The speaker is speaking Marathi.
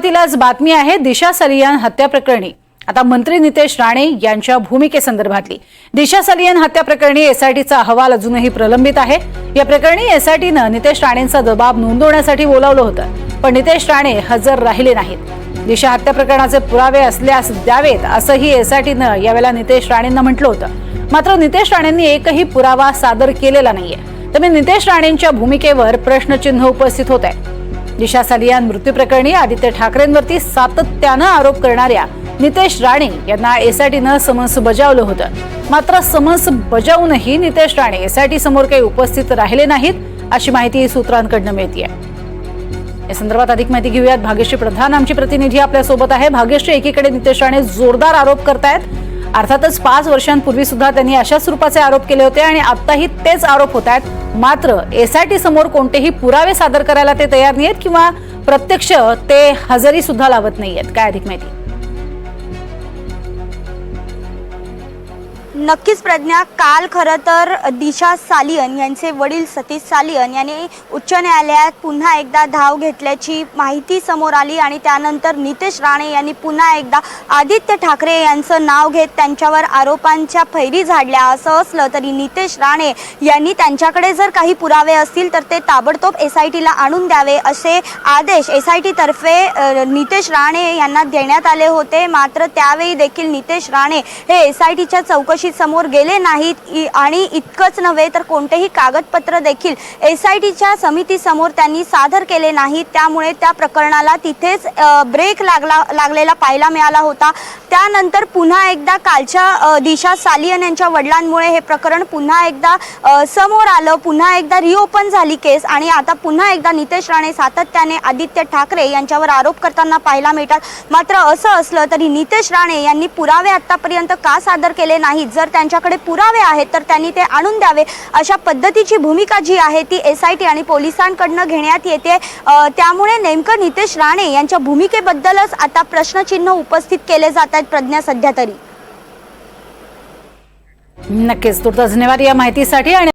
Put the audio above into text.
सुरुवातीलाच बातमी आहे दिशा सलियान हत्या प्रकरणी. आता मंत्री नितेश राणे यांच्या भूमिकेसंदर्भातली. दिशा सलियन हत्या प्रकरणी एसआयटीचा अहवाल अजूनही प्रलंबित आहे. या प्रकरणी एसआयटीनं नितेश राणेंचा जबाब नोंदवण्यासाठी बोलावलं होतं पण नितेश राणे हजर राहिले नाहीत. दिशा हत्या प्रकरणाचे पुरावे असल्यास द्यावेत असंही एसआयटीनं यावेळेला नितेश राणेंना म्हटलं होतं. मात्र नितेश राणेंनी एकही पुरावा सादर केलेला नाहीये. त्यामुळे नितेश राणेंच्या भूमिकेवर प्रश्नचिन्ह उपस्थित होत आहे. दिशा सालियान मृत्यू प्रकरणी आदित्य ठाकरेंवरती सातत्यानं आरोप करणाऱ्या नितेश राणे यांना एसआयटीनं समन्स बजावलं होतं. मात्र समन्स बजावूनही नितेश राणे एसआयटी समोर काही उपस्थित राहिले नाहीत अशी माहिती सूत्रांकडनं मिळतीये. या संदर्भात अधिक माहिती घेऊयात. भाग्यश्री प्रधान आमची प्रतिनिधी आपल्यासोबत आहे. भाग्यश्री एकीकडे नितेश राणे जोरदार आरोप करतायत. अर्थातच पाच वर्षांपूर्वी सुद्धा त्यांनी अशाच स्वरूपाचे आरोप केले होते आणि आताही तेच आरोप होत आहेत. मात्र एसआयटी समोर कोणतेही पुरावे सादर करायला ते तयार नाहीयेत किंवा प्रत्यक्ष ते हजेरी सुद्धा लावत नाहीयेत. काय अधिक माहिती? नक्कीच प्रज्ञा काल खरं तर दिशा सालियन यांचे वडील सतीश सालियन यांनी उच्च न्यायालयात पुन्हा एकदा धाव घेतल्याची माहिती समोर आली आणि त्यानंतर नितेश राणे यांनी पुन्हा एकदा आदित्य ठाकरे यांचं नाव घेत त्यांच्यावर आरोपांच्या फैरी झाडल्या. असं असलं तरी नितेश राणे यांनी त्यांच्याकडे जर काही पुरावे असतील तर ते ताबडतोब एस आय टीला आणून द्यावे असे आदेश एस आय टीतर्फे नितेश राणे यांना देण्यात आले होते. मात्र त्यावेळी देखील नितेश राणे हे एस आय टीच्या चौकशी समोर गेले नाहीत. इ- आणि इतकंच नव्हे तर कोणतेही कागदपत्र देखील एस आय टीच्या समितीसमोर त्यांनी सादर केले नाहीत. त्यामुळे त्या प्रकरणाला तिथेच ब्रेक लागला लागलेला पाहायला मिळाला होता. त्यानंतर पुन्हा एकदा कालच्या दिशा सालियन यांच्या वडिलांमुळे हे प्रकरण पुन्हा एकदा समोर आलं. पुन्हा एकदा रिओपन झाली केस. आणि आता पुन्हा एकदा नितेश राणे सातत्याने आदित्य ठाकरे यांच्यावर आरोप करताना पाहायला मिळतात. मात्र असं असलं तरी नितेश राणे यांनी पुरावे आतापर्यंत का सादर केले नाहीत? जर त्यांच्याकडे पुरावे आहेत तर त्यांनी ते आणून द्यावे. अशा पद्धतीची भूमिका जी आहे ती एस आय टी आणि पोलिसांकडनं घेण्यात येते. त्यामुळे नेमकं नितेश राणे यांच्या भूमिकेबद्दलच आता प्रश्नचिन्ह उपस्थित केले जात आहेत प्रज्ञा सध्या तरी. नक्कीच. तुर्त धन्यवाद या माहितीसाठी आणि